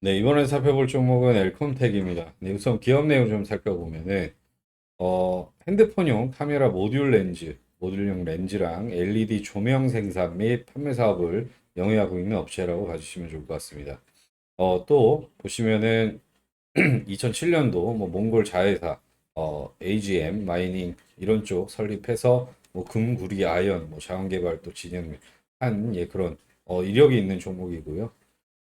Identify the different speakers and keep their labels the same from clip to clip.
Speaker 1: 네, 이번에 살펴볼 종목은 엘컴텍입니다. 네, 우선 기업 내용 좀 살펴보면은, 어, 핸드폰용 카메라 모듈 렌즈, 모듈용 렌즈랑 LED 조명 생산 및 판매 사업을 영위하고 있는 업체라고 봐주시면 좋을 것 같습니다. 어, 또 보시면은 2007년도 뭐 몽골 자회사, 어, AGM, 마이닝 이런 쪽 설립해서 뭐 금구리 아연, 뭐 자원 개발 또 진행한 예, 그런 어, 이력이 있는 종목이고요.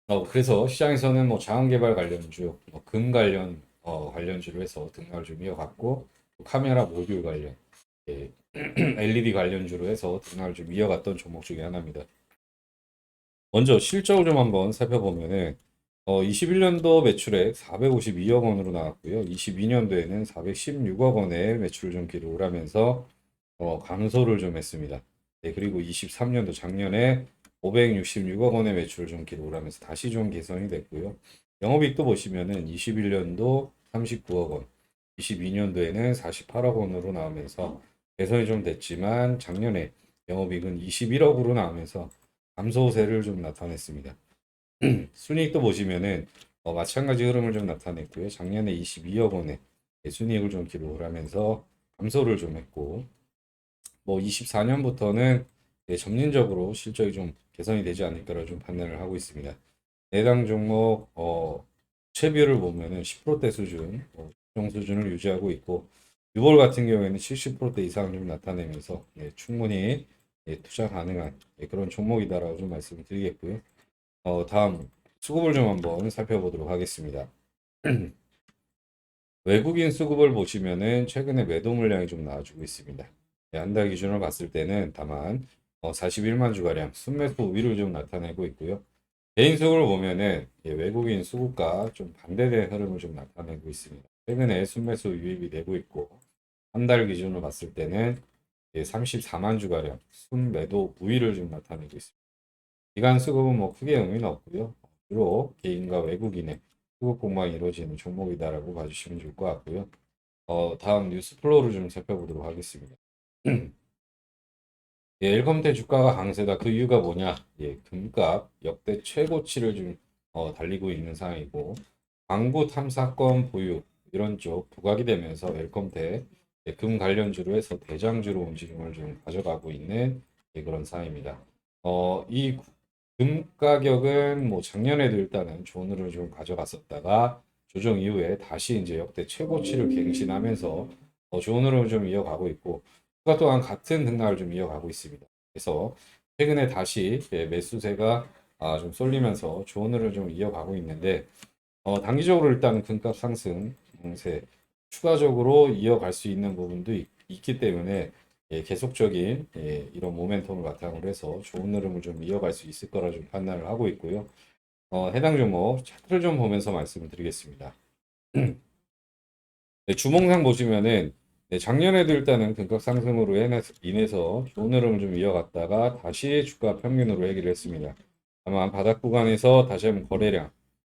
Speaker 1: 어, 그래서 시장에서는 뭐 자원개발 관련주, 뭐 금 관련 어, 관련주로 해서 등락을 좀 이어갔고 또 카메라 모듈 관련, 예, LED 관련주로 해서 등락을 좀 이어갔던 종목 중에 하나입니다. 먼저 실적을 좀 한번 살펴보면은 어, 21년도 매출액 452억 원으로 나왔고요. 22년도에는 416억 원의 매출을 좀 기록을 하면서 어, 감소를 좀 했습니다. 네, 그리고 23년도 작년에 566억 원의 매출을 좀 기록을 하면서 다시 좀 개선이 됐고요. 영업이익도 보시면은 21년도 39억 원, 22년도에는 48억 원으로 나오면서 개선이 좀 됐지만 작년에 영업이익은 21억으로 나오면서 감소세를 좀 나타냈습니다. 순이익도 보시면은 어, 마찬가지 흐름을 좀 나타냈고요. 작년에 22억 원의 순이익을 좀 기록을 하면서 감소를 좀 했고 뭐 24년부터는 네, 점진적으로 실적이 좀 개선이 되지 않을까라고 좀 판단을 하고 있습니다. 내당 종목 어, 채비율을 보면은 10%대 수준, 어, 정 수준을 유지하고 있고 유볼 같은 경우에는 70%대 이상을 좀 나타내면서 네, 충분히 예, 투자 가능한 예, 그런 종목이다라고 좀 말씀을 드리겠고요. 어, 다음 수급을 좀 한번 살펴보도록 하겠습니다. 외국인 수급을 보시면은 최근에 매도 물량이 좀 나와주고 있습니다. 네, 한달 기준으로 봤을 때는 다만 어, 41만 주가량 순매수 우위를 좀 나타내고 있고요. 개인 수급을 보면은 예, 외국인 수급과 좀 반대된 흐름을 좀 나타내고 있습니다. 최근에 순매수 유입이 되고 있고 한 달 기준으로 봤을 때는 예, 34만 주가량 순매도 우위를 좀 나타내고 있습니다. 기간 수급은 뭐 크게 의미는 없고요. 주로 개인과 외국인의 수급 공방이 이루어지는 종목이다라고 봐주시면 좋을 것 같고요. 어, 다음 뉴스 플로우를 좀 살펴보도록 하겠습니다. 예, 일컴테 주가가 강세다. 그 이유가 뭐냐? 예, 금값 역대 최고치를 좀 어, 달리고 있는 상황이고 광고 탐사권 보유 이런 쪽 부각이 되면서 웰컴테 예, 금 관련주로 해서 대장주로 움직임을 좀 가져가고 있는 예, 그런 상황입니다. 어, 이 금 가격은 뭐 작년에도 일단은 흐름을 좀 가져갔었다가 조정 이후에 다시 이제 역대 최고치를 갱신하면서 어, 흐름을 좀 이어가고 있고 주가 또한 같은 등락을 좀 이어가고 있습니다. 그래서 최근에 다시 예, 매수세가 아, 좀 쏠리면서 흐름을 좀 이어가고 있는데 어, 단기적으로 일단 금값 상승 공세 추가적으로 이어갈 수 있는 부분도 있, 기 때문에 예, 계속적인 예, 이런 모멘텀을 바탕으로 해서 좋은 흐름을 좀 이어갈 수 있을 거라 좀 판단을 하고 있고요. 어, 해당 종목 차트를 좀 보면서 말씀을 드리겠습니다. 네, 주봉상 보시면은 네, 작년에도 일단은 금값 상승으로 인해서, 좋은 흐름을 좀 이어갔다가 다시 주가 평균으로 회귀를 했습니다. 다만 바닥 구간에서 다시 한번 거래량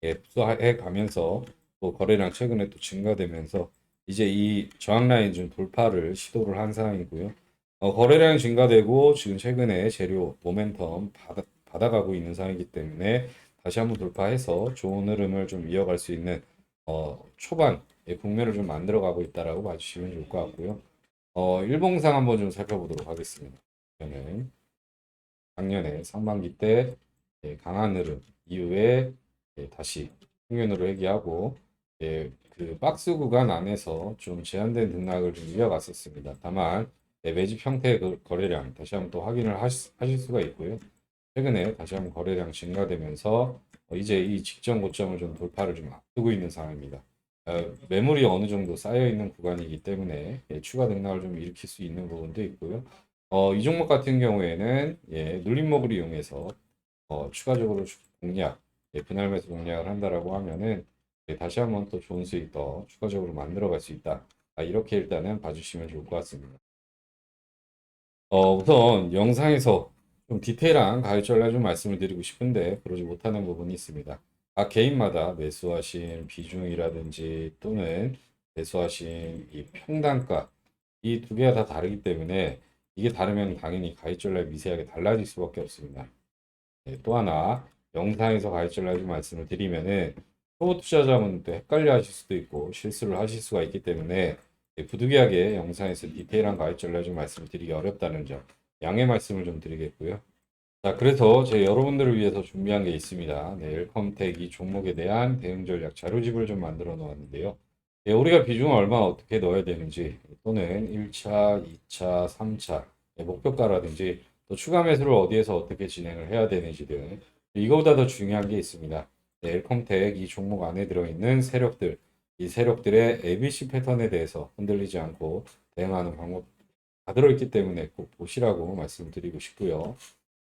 Speaker 1: 예, 흡수해 가면서 또 거래량 최근에 또 증가되면서 이제 이 저항 라인 좀 돌파를 시도를 한 상황이고요. 어, 거래량이 증가되고 지금 최근에 재료 모멘텀 받아, 받아가고 있는 상황이기 때문에 다시 한번 돌파해서 좋은 흐름을 좀 이어갈 수 있는 어, 초반 예, 국면을 좀 만들어가고 있다라고 봐주시면 좋을 것 같고요. 어, 일봉상 한번 좀 살펴보도록 하겠습니다. 저는 작년에 상반기 때 예, 강한 흐름 이후에 예, 다시 평균으로 회귀하고 예, 그 박스 구간 안에서 좀 제한된 등락을 좀 이어갔었습니다. 다만 예, 매집 형태의 그 거래량 다시 한번 또 확인을 하시, 하실 수가 있고요. 최근에 다시 한번 거래량 증가되면서 어, 이제 이 직전 고점을 좀 돌파를 좀 앞두고 있는 상황입니다. 어, 매물이 어느 정도 쌓여 있는 구간이기 때문에 예, 추가 등락을 좀 일으킬 수 있는 부분도 있고요. 어, 이 종목 같은 경우에는 예, 눌림목을 이용해서 어, 추가적으로 공략, 예, 분할 매수 공략을 한다라고 하면은 예, 다시 한번 또 좋은 수익 더 추가적으로 만들어갈 수 있다. 아, 이렇게 일단은 봐주시면 좋을 것 같습니다. 어, 우선 영상에서 좀 디테일한 가격 전략 좀 말씀을 드리고 싶은데 그러지 못하는 부분이 있습니다. 각 개인마다 매수하신 비중이라든지 또는 매수하신 이 평단가 이 두 개가 다 다르기 때문에 이게 다르면 당연히 가격 전략이 미세하게 달라질 수밖에 없습니다. 네, 또 하나 영상에서 가격 전략 좀 말씀을 드리면은 초보 투자자분들 헷갈려 하실 수도 있고 실수를 하실 수가 있기 때문에 예, 부득이하게 영상에서 디테일한 가입 전략 좀 말씀드리기 어렵다는 점 양해 말씀을 좀 드리겠고요. 자, 그래서 제 여러분들을 위해서 준비한 게 있습니다. 네, 엘컴텍 이 종목에 대한 대응 전략 자료집을 좀 만들어 놓았는데요. 예, 우리가 비중을 얼마 어떻게 넣어야 되는지 또는 1차, 2차, 3차 예, 목표가라든지 또 추가 매수를 어디에서 어떻게 진행을 해야 되는지 등 이거보다 더 중요한 게 있습니다. 네, 엘컴텍 이 종목 안에 들어있는 세력들 이 세력들의 ABC 패턴에 대해서 흔들리지 않고 대응하는 방법 다 들어있기 때문에 꼭 보시라고 말씀드리고 싶고요.